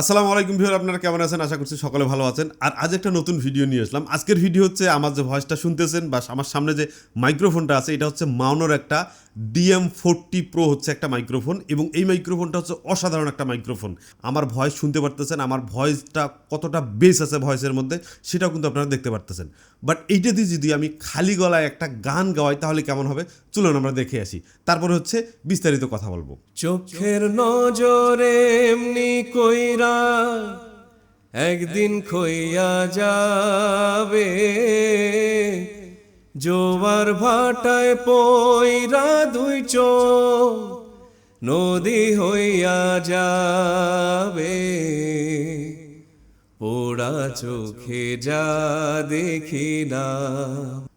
আসসালামু আলাইকুম ভিউয়ার, আপনারা কেমন আছেন? আশা করছি সকলে ভালো আছেন। আর আজ একটা নতুন ভিডিও নিয়ে আসলাম। আজকের ভিডিও হচ্ছে আমার যে ভয়েসটা শুনতেছেন বা আমার সামনে যে মাইক্রোফোনটা আছে, এটা হচ্ছে মাউনোর একটা ডিএম ফোরটি প্রো হচ্ছে একটা মাইক্রোফোন এবং এই মাইক্রোফোনটা হচ্ছে অসাধারণ একটা মাইক্রোফোন আমার ভয়েস শুনতে পারতেছেন, আমার ভয়েসটা কতটা বেস আছে ভয়েসের মধ্যে, সেটাও কিন্তু আপনারা দেখতে পারতেছেন। বাট এইটা দিয়ে যদি আমি খালি গলায় একটা গান গাওয়াই, তাহলে কেমন হবে? চলুন আমরা দেখে আসি। তারপরে হচ্ছে বিস্তারিত কথা বলব। চোখের নজরে এমনি কইরা একদিন খইয়া যাবে। জোয়ার ভাটায় পইরা দুই চোখ নদী হইয়া যাবে। পোড়া চোখে যা দেখি না।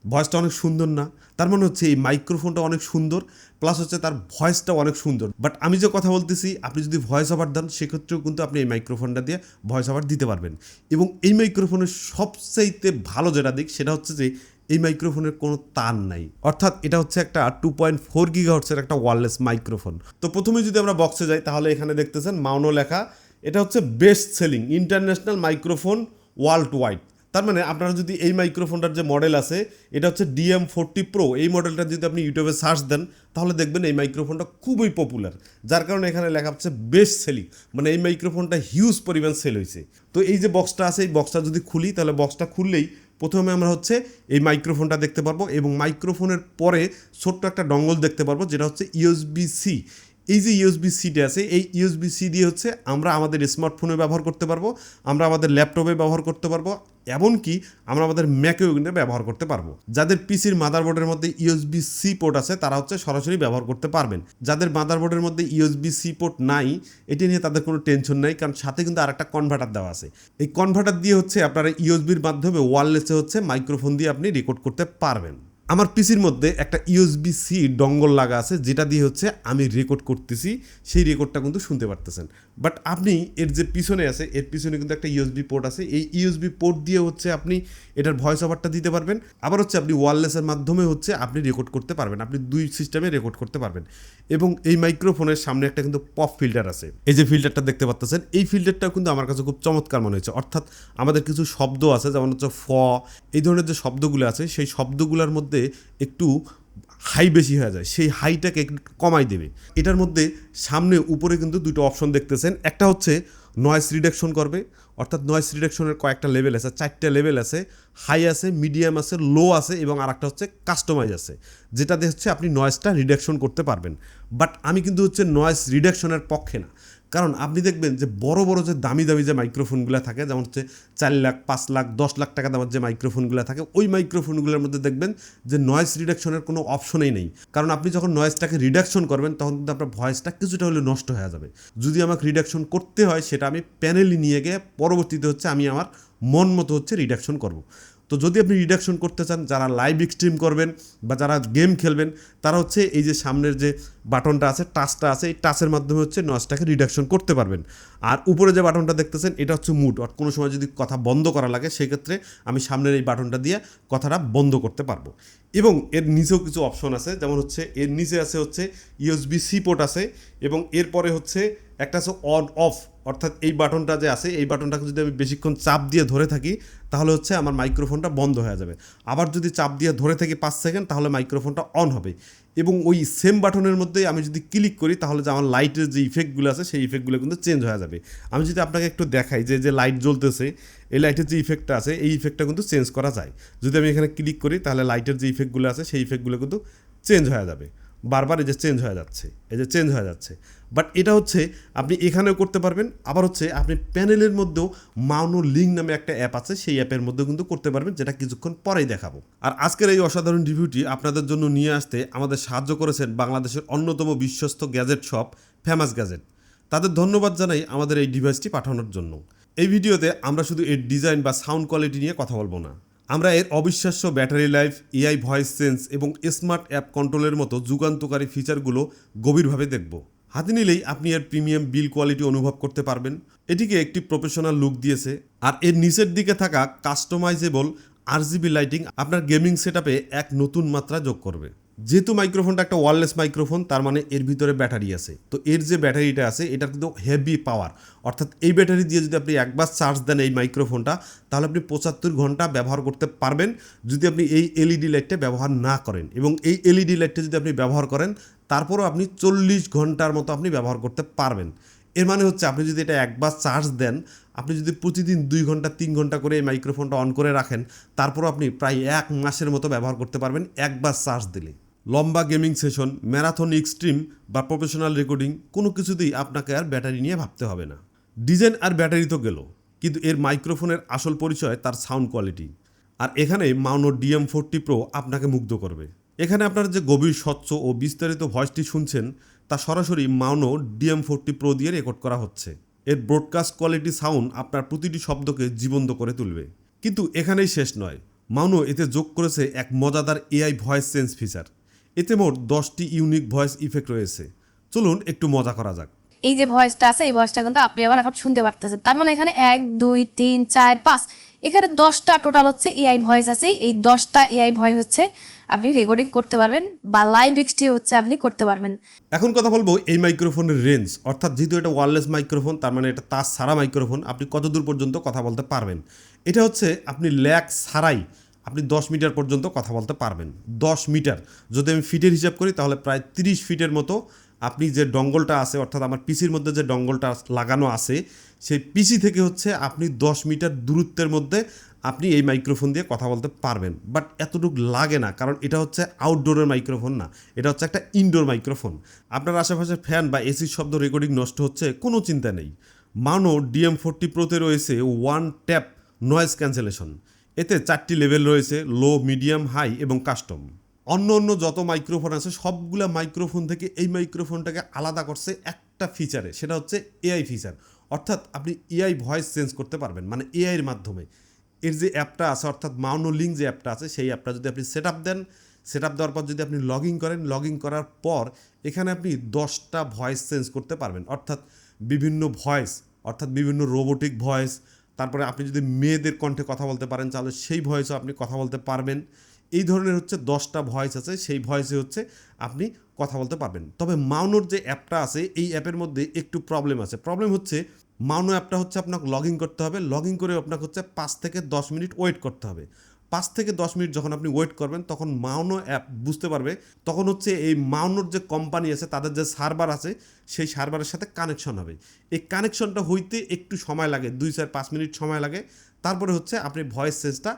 ভয়েসটা অনেক সুন্দর না? তার মানে হচ্ছে এই মাইক্রোফোনটা অনেক সুন্দর, প্লাস হচ্ছে তার ভয়েসটা অনেক সুন্দর। বাট আমি যে কথা বলতেছি, আপনি যদি ভয়েস ওভার দেন, সেক্ষেত্রেও কিন্তু আপনি এই মাইক্রোফোনটা দিয়ে ভয়েস ওভার দিতে পারবেন। এবং এই মাইক্রোফোনের সবচাইতে ভালো যেটা দিক, সেটা হচ্ছে যে এই মাইক্রোফোনের কোনো তার নাই। অর্থাৎ এটা হচ্ছে একটা টু পয়েন্ট ফোর গিগাহর্সের একটা ওয়ারলেস মাইক্রোফোন তো প্রথমে যদি আমরা বক্সে যাই, তাহলে এখানে দেখতেছেন মাউনো লেখা। এটা হচ্ছে best selling international microphone world wide তার মানে আপনারা যদি এই মাইক্রোফোনটার যে মডেল আছে, এটা হচ্ছে ডিএম ফোরটি প্রো এই মডেলটা যদি আপনি ইউটিউবে সার্চ দেন, তাহলে দেখবেন এই মাইক্রোফোনটা খুবই পপুলার যার কারণে এখানে লেখা হচ্ছে বেস্ট সেলিং মানে এই মাইক্রোফোনটা হিউজ পরিমাণ সেল হয়েছে। তো এই যে বক্সটা আছে, এই বক্সটা যদি খুলি, তাহলে বক্সটা খুললেই প্রথমে আমরা হচ্ছে এই মাইক্রোফোনটা দেখতে পারব এবং মাইক্রোফোনের পরে ছোট্ট একটা ডঙ্গল দেখতে পারব, যেটা হচ্ছে ইউএসবি সি এই যে ইউএসবি সিটি আছে, এই ইউএসবি সি দিয়ে হচ্ছে আমরা আমাদের স্মার্টফোনে ব্যবহার করতে পারব, আমরা আমাদের ল্যাপটপে ব্যবহার করতে পারব, এমনকি আমরা আমাদের ম্যাকেও কিন্তু ব্যবহার করতে পারব। যাদের পিসির মাদারবোর্ডের মধ্যে ইউএসবি সি পোর্ট আছে, তারা হচ্ছে সরাসরি ব্যবহার করতে পারবেন। যাদের মাদারবোর্ডের মধ্যে ইউএসবি সি পোর্ট নাই, এটি নিয়ে তাদের কোনো টেনশন নাই, কারণ সাথে কিন্তু আর একটা কনভার্টার দেওয়া আছে। এই কনভার্টার দিয়ে হচ্ছে আপনারা ইউএসবির মাধ্যমে ওয়ারলেসে হচ্ছে মাইক্রোফোন দিয়ে আপনি রেকর্ড করতে পারবেন। আমার পিসির মধ্যে একটা ইউএসবি সি ডঙ্গল লাগা আছে, যেটা দিয়ে হচ্ছে আমি রেকর্ড করতেছি, সেই রেকর্ডটা কিন্তু শুনতে পারতেছেন। বাট আপনি এর যে পিছনে আছে, এর পিছনে কিন্তু একটা ইউএসবি পোর্ট আছে। এই ইউএসবি পোর্ট দিয়ে হচ্ছে আপনি এটার ভয়েস ওভারটা দিতে পারবেন। আবার হচ্ছে আপনি ওয়ারলেসের মাধ্যমে হচ্ছে আপনি রেকর্ড করতে পারবেন। আপনি দুই সিস্টেমে রেকর্ড করতে পারবেন। এবং এই মাইক্রোফোনের সামনে একটা কিন্তু পপ ফিল্টার আছে। এই যে ফিল্টারটা দেখতে পাচ্ছেন এই ফিল্টারটাও কিন্তু আমার কাছে খুব চমৎকার মনে হয়েছে। অর্থাৎ আমাদের কিছু শব্দ আছে, যেমন হচ্ছে ফ, এই ধরনের যে শব্দগুলো আছে, সেই শব্দগুলোর মধ্যে একটু হাই বেশি হয়ে যায়, সেই হাইটাকে কমাই দেবে। এটার মধ্যে সামনে উপরে কিন্তু দুটো অপশন দেখতেছেন। একটা হচ্ছে নয়েস রিডাকশন করবে, অর্থাৎ নয়েস রিডাকশনের কয়েকটা লেভেল আছে, চারটা লেভেল আছে হাই আছে মিডিয়াম আছে লো আছে এবং আর একটা হচ্ছে কাস্টমাইজ আছে, যেটাতে হচ্ছে আপনি নয়েসটা রিডাকশন করতে পারবেন। বাট আমি কিন্তু হচ্ছে নয়েস রিডাকশনের পক্ষে না। কারণ আপনি দেখবেন যে বড় বড় যে দামি দামি যে মাইক্রোফোনগুলো থাকে, যেমন হচ্ছে চার লাখ, পাঁচ লাখ, দশ লাখ টাকা দামের যে মাইক্রোফোনগুলো থাকে, ওই মাইক্রোফোনগুলোর মধ্যে দেখবেন যে নয়েস রিডাকশনের কোনো অপশনেই নেই। কারণ আপনি যখন নয়েসটাকে রিডাকশন করবেন, তখন কিন্তু আপনার ভয়েসটা কিছুটা হলে নষ্ট হয়ে যাবে। যদি আমাকে রিডাকশন করতে হয়, সেটা আমি প্যানেলে নিয়ে গিয়ে পরবর্তীতে হচ্ছে আমি আমার মন মতো হচ্ছে রিডাকশন করব। তো যদি আপনি রিডাকশন করতে চান, যারা লাইভ স্ট্রিম করবেন বা যারা গেম খেলবেন, তারা হচ্ছে এই যে সামনের যে বাটনটা আছে টাচটা আছে, এই টাচের মাধ্যমে হচ্ছে নয়েজটাকে রিডাকশন করতে পারবেন। আর উপরে যে বাটনটা দেখতেছেন, এটা হচ্ছে মুড আর কোনো সময় যদি কথা বন্ধ করা লাগে, সেক্ষেত্রে আমি সামনের এই বাটনটা দিয়ে কথাটা বন্ধ করতে পারব। এবং এর নিচেও কিছু অপশন আছে, যেমন হচ্ছে, এর নিচে আছে হচ্ছে ইউএসবি সি পোর্ট আছে, এবং এরপরে হচ্ছে একটা আছে অন অফ অর্থাৎ এই বাটনটা যে আছে, এই বাটনটাকে যদি আমি বেশিক্ষণ চাপ দিয়ে ধরে থাকি, তাহলে হচ্ছে আমার মাইক্রোফোনটা বন্ধ হয়ে যাবে। আবার যদি চাপ দিয়ে ধরে থাকি পাঁচ সেকেন্ড, তাহলে মাইক্রোফোনটা অন হবে। এবং ওই সেম বাটনের মধ্যে আমি যদি ক্লিক করি, তাহলে যে আমার লাইটের যে ইফেক্টগুলো আছে, সেই ইফেক্টগুলো কিন্তু চেঞ্জ হয়ে যাবে। আমি যদি আপনাকে একটু দেখাই যে যে লাইট জ্বলতেছে, এই লাইটের যে ইফেক্টটা আছে, এই ইফেক্টটা কিন্তু চেঞ্জ করা যায়। যদি আমি এখানে ক্লিক করি, তাহলে লাইটের যে ইফেক্টগুলো আছে, সেই ইফেক্টগুলো কিন্তু চেঞ্জ হয়ে যাবে। বারবার এই যে চেঞ্জ হয়ে যাচ্ছে, এই যে চেঞ্জ হয়ে যাচ্ছে। বাট এটা হচ্ছে আপনি এখানেও করতে পারবেন, আবার হচ্ছে আপনি প্যানেলের মধ্যেও মাউনো লিঙ্ক নামে একটা অ্যাপ আছে, সেই অ্যাপের মধ্যেও কিন্তু করতে পারবেন, যেটা কিছুক্ষণ পরেই দেখাবো। আর আজকের এই অসাধারণ রিভিউটি আপনাদের জন্য নিয়ে আসতে আমাদের সাহায্য করেছেন বাংলাদেশের অন্যতম বিশ্বস্ত গ্যাজেট শপ ফেমাস গ্যাজেট। তাদের ধন্যবাদ জানাই আমাদের এই ডিভাইসটি পাঠানোর জন্য। এই ভিডিওতে আমরা শুধু এর ডিজাইন বা সাউন্ড কোয়ালিটি নিয়ে কথা বলব না। আমরা এর অবিশ্বাস্য battery life, AI voice sense এবং স্মার্ট অ্যাপ কন্ট্রোলের মতো যুগান্তকারী ফিচারগুলো গভীরভাবে দেখব। হাতে নিলেই আপনি এর প্রিমিয়াম বিল কোয়ালিটি অনুভব করতে পারবেন। এটিকে একটি প্রফেশনাল লুক দিয়েছে। আর এর নিচের দিকে থাকা কাস্টমাইজেবল আরজিবি লাইটিং আপনার গেমিং সেটআপে এক নতুন মাত্রা যোগ করবে। যেহেতু মাইক্রোফোনটা একটা ওয়ারলেস মাইক্রোফোন তার মানে এর ভিতরে ব্যাটারি আছে। তো এর যে ব্যাটারিটা আছে এটা কিন্তু হেভি পাওয়ার অর্থাৎ এই ব্যাটারি দিয়ে যদি আপনি একবার চার্জ দেন এই মাইক্রোফোনটা তাহলে আপনি পঁচাত্তর ঘণ্টা ব্যবহার করতে পারবেন যদি আপনি এই এলইডি লাইটটা ব্যবহার না করেন। এবং এই এলইডি লাইটটা যদি আপনি ব্যবহার করেন, তারপরও আপনি চল্লিশ ঘণ্টার মতো আপনি ব্যবহার করতে পারবেন। এর মানে হচ্ছে আপনি যদি এটা একবার চার্জ দেন, আপনি যদি প্রতিদিন দুই ঘণ্টা, তিন ঘণ্টা করে এই মাইক্রোফোনটা অন করে রাখেন, তারপরও আপনি প্রায় এক মাসের মতো ব্যবহার করতে পারবেন একবার চার্জ দিলে। লম্বা গেমিং সেশন, ম্যারাথন এক্সট্রিম বা প্রফেশনাল রেকর্ডিং, কোনো কিছুতেই আপনাকে আর ব্যাটারি নিয়ে ভাবতে হবে না। ডিজাইন আর ব্যাটারি তো গেল, কিন্তু এর মাইক্রোফোনের আসল পরিচয় তার সাউন্ড কোয়ালিটি। আর এখানে মাউনো ডিএম ফোরটি প্রো আপনাকে মুগ্ধ করবে। এখানে আপনার যে গভীর, স্বচ্ছ ও বিস্তারিত ভয়েসটি শুনছেন, তা সরাসরি মাউনো ডিএম ফোরটি প্রো দিয়ে রেকর্ড করা হচ্ছে। এর ব্রডকাস্ট কোয়ালিটি সাউন্ড আপনার প্রতিটি শব্দকে জীবন্ত করে তুলবে। কিন্তু এখানেই শেষ নয়, মাউনো এতে যোগ করেছে এক মজাদার এআই ভয়েস চেঞ্জ ফিচার। এতে মোট দশটি ইউনিক ভয়েস ইফেক্ট রয়েছে। চলুন একটু মজা করা যাক। এই যে ভয়েসটা আছে এই ভয়েসটা কিন্তু আপনি আবার এখন শুনতে পারতেছেন। তার মানে এখানে এক দুই তিন চার পাঁচ এখানে দশটা টোটাল হচ্ছে এআই ভয়েস আছে। এই দশটা এআই ভয়েস হচ্ছে আপনি রেকর্ডিং করতে পারবেন বা লাইভ এক্সটি হচ্ছে আপনি করতে পারবেন। এখন কথা বলব এই মাইক্রোফোনের রেঞ্জ অর্থাৎ যেহেতু এটা ওয়ারলেস মাইক্রোফোন তার মানে এটা তার ছাড়া মাইক্রোফোন আপনি কত দূর পর্যন্ত কথা বলতে পারবেন? এটা হচ্ছে আপনি ল্যাক ছাড়াই আপনি দশ মিটার পর্যন্ত কথা বলতে পারবেন। দশ মিটার। যদি আমি ফিটের হিসাব করি, তাহলে প্রায় তিরিশ ফিটের মতো আপনি যে ডঙ্গলটা আছে, অর্থাৎ আমার পিসির মধ্যে যে ডঙ্গলটা লাগানো আছে, সেই পিসি থেকে হচ্ছে আপনি দশ মিটার দূরত্বের মধ্যে আপনি এই মাইক্রোফোন দিয়ে কথা বলতে পারবেন। বাট এতটুকু লাগে না, কারণ এটা হচ্ছে আউটডোরের মাইক্রোফোন না। এটা হচ্ছে একটা ইনডোর মাইক্রোফোন। আপনার আশেপাশে ফ্যান বা এসির শব্দ রেকর্ডিং নষ্ট হচ্ছে, কোনো চিন্তা নেই। মানো ডিএম ফোরটি প্রোতে রয়েছে ওয়ান ট্যাপ নয়েজ ক্যান্সেলেশন এতে চারটি লেভেল রয়েছে, লো, মিডিয়াম, হাই এবং কাস্টম। অন্য অন্য যত মাইক্রোফোন আছে, সবগুলো মাইক্রোফোন থেকে এই মাইক্রোফোনটাকে আলাদা করছে একটা ফিচারে সেটা হচ্ছে এআই ফিচার অর্থাৎ আপনি এআই ভয়েস চেঞ্জ করতে পারবেন মানে এআইয়ের মাধ্যমে। এর যে অ্যাপটা আছে, অর্থাৎ মাউনো লিঙ্ক যে অ্যাপটা আছে, সেই অ্যাপটা যদি আপনি সেট আপ দেন সেট আপ দেওয়ার পর যদি আপনি লগ ইন করেন লগ ইন করার পর এখানে আপনি দশটা ভয়েস চেঞ্জ করতে পারবেন। অর্থাৎ বিভিন্ন ভয়েস অর্থাৎ বিভিন্ন রোবোটিক ভয়েস তারপরে আপনি যদি মেয়েদের কণ্ঠে কথা বলতে পারেন, তাহলে সেই ভয়েসও আপনি কথা বলতে পারবেন। এই ধরনের হচ্ছে দশটা ভয়েস আছে, সেই ভয়েসে হচ্ছে আপনি কথা বলতে পারবেন। তবে মাউনোর যে অ্যাপটা আছে, এই অ্যাপের মধ্যে একটু প্রবলেম আছে। প্রবলেম হচ্ছে, মাউনো অ্যাপটা হচ্ছে আপনাকে লগ ইন করতে হবে। লগ ইন করে আপনাকে হচ্ছে পাঁচ থেকে দশ মিনিট ওয়েট করতে হবে। পাঁচ থেকে দশ মিনিট যখন আপনি ওয়েট করবেন, তখন মাউনো অ্যাপ বুঝতে পারবে। তখন হচ্ছে এই মাউনোর যে কোম্পানি আছে, তাদের যে সার্ভার আছে, সেই সার্ভারের সাথে কানেকশন হবে। এই কানেকশনটা হইতে একটু সময় লাগে, দুই চার পাঁচ মিনিট সময় লাগে। তারপরে হচ্ছে আপনি ভয়েস চেঞ্জটা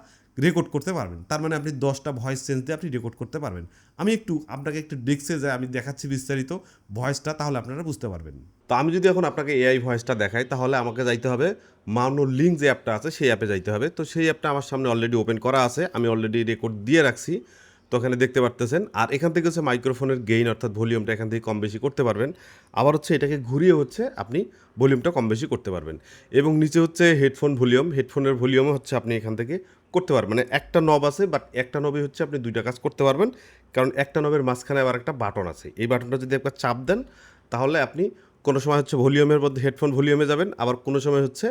রেকর্ড করতে পারবেন। তার মানে আপনি দশটা ভয়েস চেঞ্জ দিয়ে আপনি রেকর্ড করতে পারবেন। আমি একটু আপনাকে একটু ডেস্কে যাই, আমি দেখাচ্ছি বিস্তারিত ভয়েসটা তাহলে আপনারা বুঝতে পারবেন। তো আমি যদি এখন আপনাকে এআই ভয়েসটা দেখাই, তাহলে আমাকে যাইতে হবে মাউনো লিঙ্ক যে অ্যাপটা আছে, সেই অ্যাপে যাইতে হবে। তো সেই অ্যাপটা আমার সামনে অলরেডি ওপেন করা আছে, আমি অলরেডি রেকর্ড দিয়ে রাখছি। তো এখানে দেখতে পারতেছেন। আর এখান থেকে হচ্ছে মাইক্রোফোনের গেইন অর্থাৎ ভলিউমটা এখান থেকে কম বেশি করতে পারবেন। আবার হচ্ছে এটাকে ঘুরিয়ে হচ্ছে আপনি ভলিউমটা কম বেশি করতে পারবেন। এবং নিচে হচ্ছে হেডফোন ভলিউম। হেডফোনের ভলিউমও হচ্ছে আপনি এখান থেকে করতে পারবেন। মানে একটা নব আছে বাট একটা নবে হচ্ছে আপনি দুইটা কাজ করতে পারবেন। কারণ একটা নবের মাঝখানে আবার একটা বাটন আছে। এই বাটনটা যদি একবার চাপ দেন, তাহলে আপনি কোনো সময় হচ্ছে ভলিউমের মধ্যে হেডফোন ভলিউমে যাবেন। আবার কোনো সময় হচ্ছে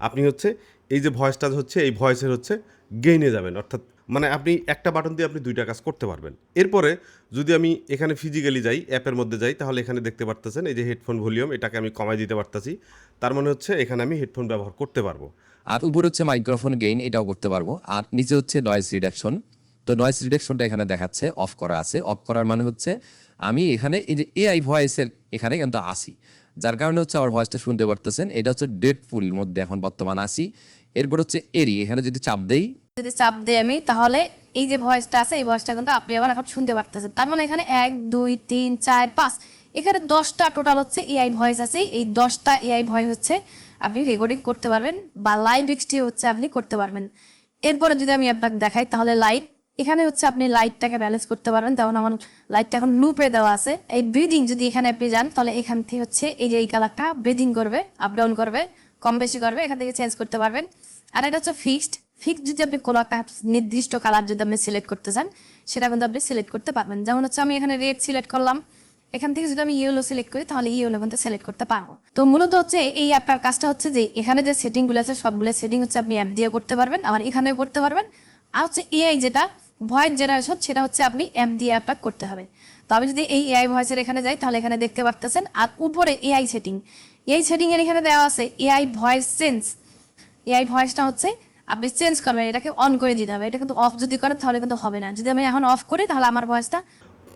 আপনি হচ্ছে এই যে ভয়েসটা হচ্ছে, এই ভয়েসের হচ্ছে গেইনে যাবেন। অর্থাৎ মানে আপনি একটা বাটন দিয়ে আপনি দুইটা কাজ করতে পারবেন। এরপরে যদি আমি এখানে ফিজিক্যালি যাই অ্যাপের মধ্যে যাই, তাহলে এখানে দেখতে পারতেছেন এই যে হেডফোন ভলিউম এটাকে আমি কমাই দিতে পারতেছি। তার মানে হচ্ছে এখানে আমি হেডফোন ব্যবহার করতে পারব। আর উপরে হচ্ছে মাইক্রোফোন গেইন এটাও করতে পারব। আর নিচে হচ্ছে নয়েজ রিডাকশন তো নয়েজ রিডাকশনটা এখানে দেখাচ্ছে অফ করা আছে। অফ করার মানে হচ্ছে আমি এখানে এই যে এআই ভয়েসের এখানে কিন্তু আসি। যার কারণে হচ্ছে আমার ভয়েসটা শুনতে পারতেছেন। এটা হচ্ছে ডেড ফুল মধ্যে এখন বর্তমান আসি এরপর হচ্ছে এরি এখানে যদি চাপ দেই যদি চাপ দিই আমি, তাহলে এই যে ভয়েসটা আছে, এই ভয়েসটা কিন্তু আপনি আবার এখন শুনতে পারতেছেন। তার মানে এখানে এক, দুই, তিন, চার, পাঁচ, এখানে দশটা টোটাল হচ্ছে এআই ভয়েস আছে। এই দশটা এআই ভয়েস হচ্ছে আপনি রেকর্ডিং করতে পারবেন বা লাইভ এক্সটি হচ্ছে আপনি করতে পারবেন। এরপরে যদি আমি আপনাকে দেখাই, তাহলে লাইট এখানে হচ্ছে আপনি লাইটটাকে ব্যালেন্স করতে পারবেন। তেমন আমার লাইটটা এখন লুপে দেওয়া আছে। এই ব্রিদিং যদি এখানে আপনি যান, তাহলে এখান থেকে হচ্ছে এই যে এই কালারটা ব্রিদিং করবে আপ ডাউন করবে, কম বেশি করবে, এখান থেকে চেঞ্জ করতে পারবেন। আর এটা হচ্ছে ফিক্সড ফিক্সড যদি আপনি কোনো একটা নির্দিষ্ট কালার যদি আপনি সিলেক্ট করতে চান, সেটা কিন্তু আপনি সিলেক্ট করতে পারবেন। যেমন হচ্ছে আমি এখানে রেড সিলেক্ট করলাম। এখান থেকে যদি আমি ইয়েলো সিলেক্ট করি, তাহলে ইয়েলো কিন্তু সিলেক্ট করতে পারব। তো মূলত হচ্ছে এই অ্যাপটার কাজটা হচ্ছে যে, এখানে যে সেটিংগুলো আছে, সবগুলো সেটিং হচ্ছে আপনি অ্যাপ দিয়ে করতে পারবেন, আবার এখানেও করতে পারবেন। আর হচ্ছে এআই যেটা ভয়েস জেনারেশন সেটা হচ্ছে আপনি এম দিয়ে অ্যাপটা করতে হবে। তো আমি যদি এই এআই ভয়েসের এখানে যাই, তাহলে এখানে দেখতে পারতেছেন, আর উপরে এআই সেটিং এই সেটিং এর এখানে দেওয়া আছে এআই ভয়েস সেন্স এআই ভয়েসটা হচ্ছে আপনি চেঞ্জ করবেন এটাকে অন করে দিতে হবে এটা কিন্তু অফ যদি করেন তাহলে কিন্তু হবে না। যদি আমি এখন অফ করি তাহলে আমার ভয়েসটা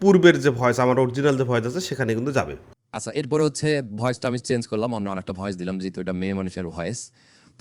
পূর্বের যে ভয়েস আমার অরিজিনাল যে ভয়েস আছে সেখানে কিন্তু যাবে। আচ্ছা এরপরে হচ্ছে ভয়েসটা আমি চেঞ্জ করলাম অন্য আরেকটা ভয়েস দিলাম যেহেতু এটা মেয়ে মানুষের ভয়েস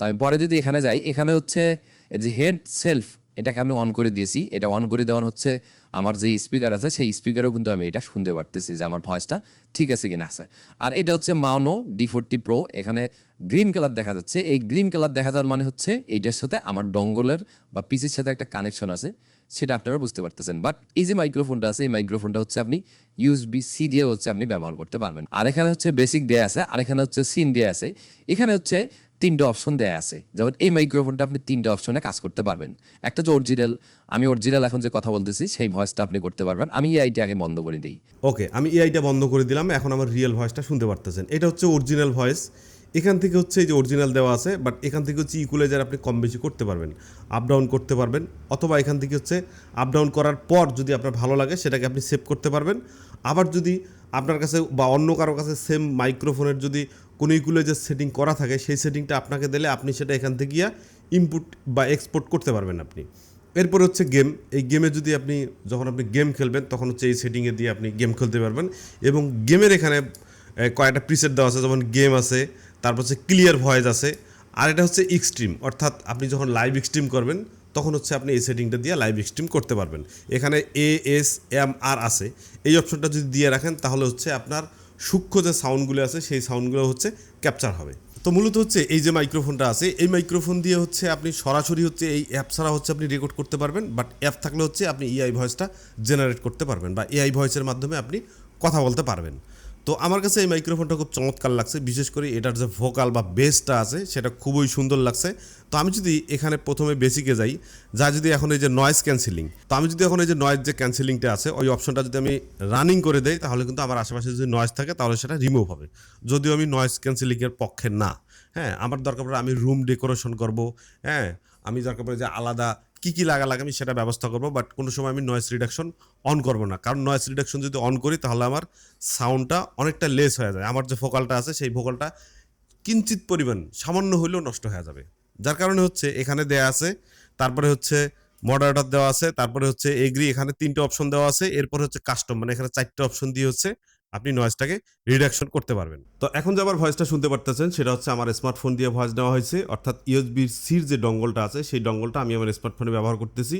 তো আমি পরে যদি এখানে যাই এখানে হচ্ছে যে হেড সেলফ এটাকে আমি অন করে দিয়েছি। এটা অন করে দেওয়ার হচ্ছে আমার যে স্পিকার আছে, সেই স্পিকারও কিন্তু আমি এটা শুনতে পারতেছি যে আমার ভয়েসটা ঠিক আছে কিনা আছে। আর এটা হচ্ছে মাউনো ডি ফোরটি প্রো এখানে গ্রিন কালার দেখা যাচ্ছে। এই গ্রিন কালার দেখা যাওয়ার মানে হচ্ছে এইটার সাথে আমার ডঙ্গলের বা পিসির সাথে একটা কানেকশন আছে, সেটা আপনারা বুঝতে পারতেছেন। বাট এই যে মাইক্রোফোনটা আছে, এই মাইক্রোফোনটা হচ্ছে আপনি ইউএসবি সি দিয়ে হচ্ছে আপনি ব্যবহার করতে পারবেন। আর এখানে হচ্ছে বেসিক দেয়া আছে, আর এখানে হচ্ছে সিন দেয়া আছে। এখানে হচ্ছে তিনটে অপশন দেয়া আছে। যেমন, এই মাইক্রোফোনটা আপনি তিনটে অপশনে কাজ করতে পারবেন। একটা যে অরিজিনাল আমি অরিজিনাল এখন যে কথা বলতেছি, সেই ভয়েসটা আপনি করতে পারবেন। আমি এই আইটি আগে বন্ধ করে দিই। ওকে, আমি এআইটা বন্ধ করে দিলাম। এখন আমার রিয়েল ভয়েসটা শুনতে পারতেছেন। এটা হচ্ছে অরিজিনাল ভয়েস এখান থেকে হচ্ছে এই যে অরিজিনাল দেওয়া আছে বাট এখান থেকে হচ্ছে ইকুলাইজার আপনি কম বেশি করতে পারবেন। আপ ডাউন করতে পারবেন। অথবা এখান থেকে হচ্ছে আপ ডাউন করার পর যদি আপনার ভালো লাগে, সেটাকে আপনি সেভ করতে পারবেন। আবার যদি আপনার কাছে বা অন্য কারও কাছে সেম মাইক্রোফোনের যদি কোনো ইকুলাইজার সেটিং করা থাকে, সেই সেটিংটা আপনাকে দিলে আপনি সেটা এখান থেকে গিয়া ইনপুট বা এক্সপোর্ট করতে পারবেন আপনি। এরপর হচ্ছে গেম এই গেমে যদি আপনি, যখন আপনি গেম খেলবেন, তখন হচ্ছে এই সেটিংয়ে দিয়ে আপনি গেম খেলতে পারবেন। এবং গেমের এখানে কয়েকটা প্রিসেট দেওয়া আছে, যেমন গেম আছে, তারপর হচ্ছে ক্লিয়ার ভয়েস আছে, আর এটা হচ্ছে এক্সট্রিম অর্থাৎ আপনি যখন লাইভ এক্সট্রিম করবেন, তখন হচ্ছে আপনি এই সেটিংটা দিয়ে লাইভ এক্সট্রিম করতে পারবেন। এখানে এ এস এম আর আছে। এই অপশনটা যদি দিয়ে রাখেন, তাহলে হচ্ছে আপনার সূক্ষ্ম যে সাউন্ডগুলো আছে, সেই সাউন্ডগুলো হচ্ছে ক্যাপচার হবে। তো মূলত হচ্ছে এই যে মাইক্রোফোনটা আছে, এই মাইক্রোফোন দিয়ে হচ্ছে আপনি সরাসরি হচ্ছে এই অ্যাপ ছাড়া হচ্ছে আপনি রেকর্ড করতে পারবেন বাট অ্যাপ থাকলে হচ্ছে আপনি এআই ভয়েসটা জেনারেট করতে পারবেন বা এআই ভয়েসের মাধ্যমে আপনি কথা বলতে পারবেন। তো আমার কাছে এই মাইক্রোফোনটা খুব চমৎকার লাগছে। বিশেষ করে এটার যে ভোকাল বা বেসটা আছে, সেটা খুবই সুন্দর লাগছে। তো আমি যদি এখানে প্রথমে বেসিকে যাই, যা যদি এখন এই যে নয়েজ ক্যান্সেলিং তো আমি যদি এখন এই যে নয়েজ যে ক্যান্সেলিংটা আছে, ওই অপশনটা যদি আমি রানিং করে দেই, তাহলে কিন্তু আমার আশেপাশে যদি নয়েজ থাকে, তাহলে সেটা রিমুভ হবে। যদিও আমি নয়েজ ক্যান্সেলিংয়ের পক্ষে না। হ্যাঁ আমার দরকার পড়ে আমি রুম ডেকোরেশন করব। হ্যাঁ আমি দরকার পড়ে যে আলাদা কী কী লাগা লাগে আমি সেটা ব্যবস্থা করব বাট কোনো সময় আমি নয়েস রিডাকশন অন করব না। কারণ নয়েস রিডাকশন যদি অন করি, তাহলে আমার সাউন্ডটা অনেকটা লেস হয়ে যায়। আমার যে ভোকালটা আছে, সেই ভোকালটা কিঞ্চিত পরিমাণ সামান্য হলেও নষ্ট হয়ে যাবে। যার কারণে হচ্ছে এখানে দেয়া আছে, তারপরে হচ্ছে মডারেটর দেওয়া আছে, তারপরে হচ্ছে এগ্রি এখানে তিনটে অপশন দেওয়া আছে, এরপর হচ্ছে কাস্টম মানে এখানে চারটে অপশন দিয়ে হচ্ছে আপনি নয়েজটাকে রিডাকশন করতে পারবেন। তো এখন যে আবার ভয়েসটা শুনতে পারতেছেন, সেটা হচ্ছে আমার স্মার্টফোন দিয়ে ভয়েস নেওয়া হয়েছে। অর্থাৎ ইউএসবি সির যে ডঙ্গলটা আছে, সেই ডঙ্গলটা আমি আমার স্মার্টফোনে ব্যবহার করতেছি।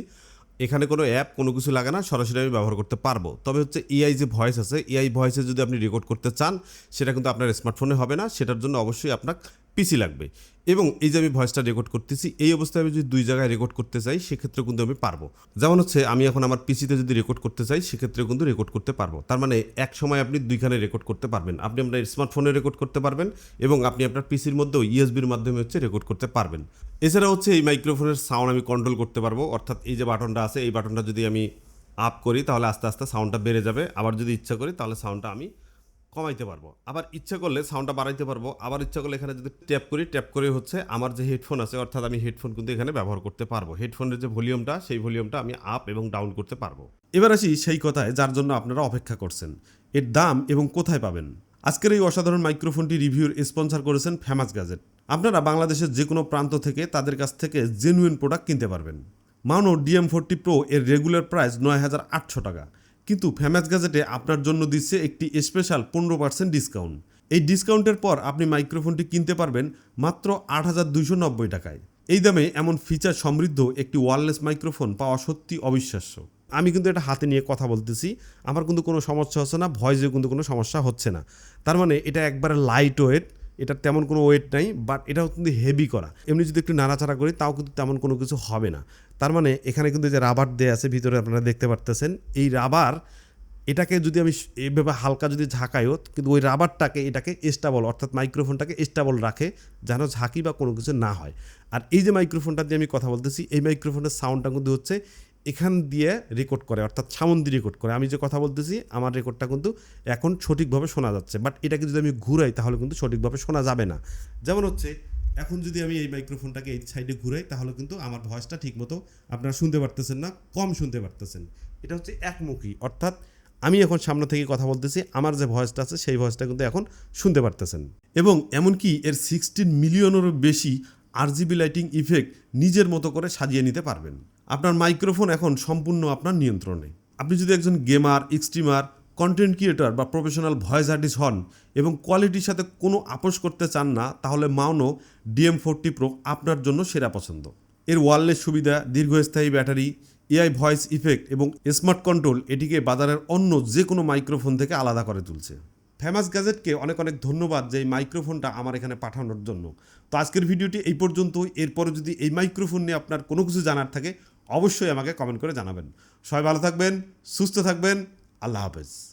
এখানে কোনো অ্যাপ কোনো কিছু লাগে না, সরাসরি আমি ব্যবহার করতে পারব। তবে হচ্ছে এআই যে ভয়েস আছে এআই ভয়েসে যদি আপনি রেকর্ড করতে চান, সেটা কিন্তু আপনার স্মার্টফোনে হবে না। সেটার জন্য অবশ্যই আপনার পিসি লাগবে। এবং এই যে আমি ভয়েসটা রেকর্ড করতেছি, এই অবস্থায় আমি যদি দুই জায়গায় রেকর্ড করতে চাই সেক্ষেত্রে কিন্তু আমি পারব। যেমন হচ্ছে, আমি এখন আমার পিসিতে যদি রেকর্ড করতে চাই সেক্ষেত্রে কিন্তু রেকর্ড করতে পারব। তার মানে এক সময় আপনি দুইখানে রেকর্ড করতে পারবেন। আপনি আপনার স্মার্টফোনে রেকর্ড করতে পারবেন এবং আপনি আপনার পিসির মধ্যেও ইএসবির মাধ্যমে হচ্ছে রেকর্ড করতে পারবেন। এছাড়া হচ্ছে, এই মাইক্রোফোনের সাউন্ড আমি কন্ট্রোল করতে পারব। অর্থাৎ এই যে বাটনটা আছে, এই বাটনটা যদি আমি আপ করি, তাহলে আস্তে আস্তে সাউন্ডটা বেড়ে যাবে। আবার যদি ইচ্ছা করি, তাহলে সাউন্ডটা আমি কমাইতে পারব। আবার ইচ্ছা করলে সাউন্ডটা বাড়াইতে পারব। আবার ইচ্ছা করলে এখানে যদি ট্যাপ করি ট্যাপ করে হচ্ছে আমার যে হেডফোন আছে, অর্থাৎ আমি হেডফোন কিন্তু এখানে ব্যবহার করতে পারব। হেডফোনের যে ভলিউমটা সেই ভলিউমটা আমি আপ এবং ডাউন করতে পারব। এবার আসি সেই কথায় যার জন্য আপনারা অপেক্ষা করছেন। এর দাম এবং কোথায় পাবেন? আজকের এই অসাধারণ মাইক্রোফোনটি রিভিউর স্পন্সর করেছেন ফেমাস গ্যাজেট আপনারা বাংলাদেশের যে কোনো প্রান্ত থেকে তাদের কাছ থেকে জেনুইন প্রোডাক্ট কিনতে পারবেন। মানো ডিএম ফোরটি প্রো এর রেগুলার প্রাইস নয় হাজার আটশো টাকা। কিন্তু ফেমাস গ্যাজেটে আপনার জন্য দিচ্ছে একটি স্পেশাল পনেরো পার্সেন্ট ডিসকাউন্ট এই ডিসকাউন্টের পর আপনি মাইক্রোফোনটি কিনতে পারবেন মাত্র আট হাজার দুইশো নব্বই টাকায়। এই দামে এমন ফিচার সমৃদ্ধ একটি ওয়্যারলেস মাইক্রোফোন পাওয়া সত্যি অবিশ্বাস্য। আমি কিন্তু এটা হাতে নিয়ে কথা বলতেছি, আমার কিন্তু কোনো সমস্যা হচ্ছে না ভয়েসে কিন্তু কোনো সমস্যা হচ্ছে না। তার মানে এটা একবারে লাইট ওয়েট এটা তেমন কোনো ওয়েট নাই বাট এটাও কিন্তু হেভি করা। এমনি যদি একটু নাড়াচাড়া করি, তাও কিন্তু তেমন কোনো কিছু হবে না। তার মানে এখানে কিন্তু যে রাবার দেয়া আছে, ভিতরে আপনারা দেখতে পারতেছেন, এই রাবার এটাকে যদি আমি এভাবে হালকা যদি ঝাঁকাইও, কিন্তু ওই রাবারটাকে এটাকে স্টাবল অর্থাৎ মাইক্রোফোনটাকে স্টাবল রাখে, যেন ঝাঁকি বা কোনো কিছু না হয়। আর এই যে মাইক্রোফোনটা দিয়ে আমি কথা বলতেছি, এই মাইক্রোফোনের সাউন্ডটা কিন্তু হচ্ছে এখান দিয়ে রেকর্ড করে, অর্থাৎ সামন দিয়ে রেকর্ড করে। আমি যে কথা বলতেছি, আমার রেকর্ডটা কিন্তু এখন সঠিকভাবে শোনা যাচ্ছে। বাট এটাকে যদি আমি ঘুরাই, তাহলে কিন্তু সঠিকভাবে শোনা যাবে না। যেমন হচ্ছে, এখন যদি আমি এই মাইক্রোফোনটাকে এই সাইডে ঘুরাই, তাহলে কিন্তু আমার ভয়েসটা ঠিকমতো আপনারা শুনতে পারতেছেন না, কম শুনতে পারতেছেন। এটা হচ্ছে একমুখী। অর্থাৎ আমি এখন সামনে থেকে কথা বলতেছি, আমার যে ভয়েসটা আছে, সেই ভয়েসটা কিন্তু এখন শুনতে পারতেছেন। এবং এমনকি এর সিক্সটিন মিলিয়নেরও বেশি আরজিবি লাইটিং ইফেক্ট নিজের মতো করে সাজিয়ে নিতে পারবেন। আপনার মাইক্রোফোন এখন সম্পূর্ণ আপনার নিয়ন্ত্রণে। আপনি যদি একজন গেমার এক্সট্রিমার কন্টেন্ট ক্রিয়েটর বা প্রফেশনাল ভয়েস আর্টিস্ট হন এবং কোয়ালিটির সাথে কোনো আপোষ করতে চান না, তাহলে মাউনো ডিএম ফোরটি প্রো আপনার জন্য সেরা পছন্দ। এর ওয়ারলেস সুবিধা, দীর্ঘস্থায়ী ব্যাটারি এআই ভয়েস ইফেক্ট এবং স্মার্ট কন্ট্রোল এটিকে বাজারের অন্য যে কোনো মাইক্রোফোন থেকে আলাদা করে তুলছে। ফেমাস গ্যাজেটকে অনেক অনেক ধন্যবাদ যে এই মাইক্রোফোনটা আমার এখানে পাঠানোর জন্য। তো আজকের ভিডিওটি এই পর্যন্তই। এরপরে যদি এই মাইক্রোফোন নিয়ে আপনার কোনো কিছু জানার থাকে অবশ্যই আমাকে কমেন্ট করে জানাবেন। সবাই ভালো থাকবেন সুস্থ থাকবেন আল্লাহ হাফেজ।